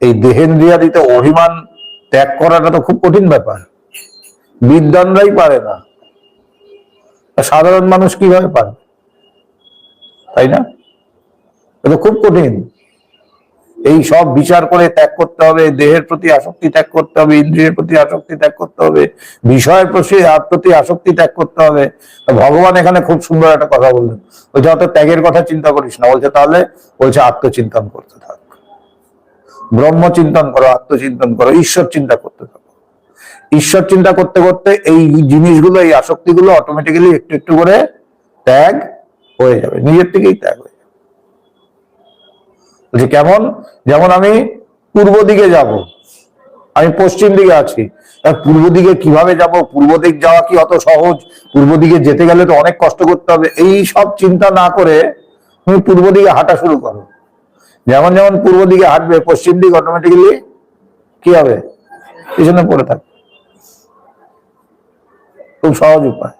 এই দেহেন্দ্রিয়াদিতে অভিমান ত্যাগ করাটা তো খুব কঠিন ব্যাপার। বিদ্যানরাই পারে না। সাধারণ মানুষ কীভাবে পারে? তাই না? এটা খুব কঠিন। এই সব বিচার করে ত্যাগ করতে হবে, দেহের প্রতি আসক্তি ত্যাগ করতে হবে, ইন্দ্রিয়ের প্রতি আসক্তি ত্যাগ করতে হবে, বিষয়ের প্রতি প্রতি আসক্তি ত্যাগ করতে হবে। ভগবান এখানে খুব সুন্দর একটা কথা বললেন। বলছে, অত ত্যাগের কথা চিন্তা করিস না। বলছে, তাহলে বলছে, আত্মচিন্তন করতে থাক। ব্রহ্ম চিন্তন করো, আত্মচিন্তন করো, ঈশ্বর চিন্তা করতে থাকো। ঈশ্বর চিন্তা করতে করতে এই জিনিসগুলো, এই আসক্তিগুলো অটোমেটিক্যালি একটু একটু করে ত্যাগ হয়ে যাবে। নিজের থেকেই ত্যাগ হয়ে যাবে। কেমন? যেমন আমি পূর্ব দিকে যাব, আমি পশ্চিম দিকে আছি। পূর্ব দিকে কীভাবে যাব? পূর্ব দিক যাওয়া কি অত সহজ? পূর্ব দিকে যেতে গেলে তো অনেক কষ্ট করতে হবে। এই সব চিন্তা না করে তুমি পূর্ব দিকে হাঁটা শুরু করো। যেমন যেমন পূর্ব দিকে হাঁটবে, পশ্চিম দিক অটোমেটিক্যালি কি হবে? পিছনে পড়ে থাকবে। খুব সহজ উপায়।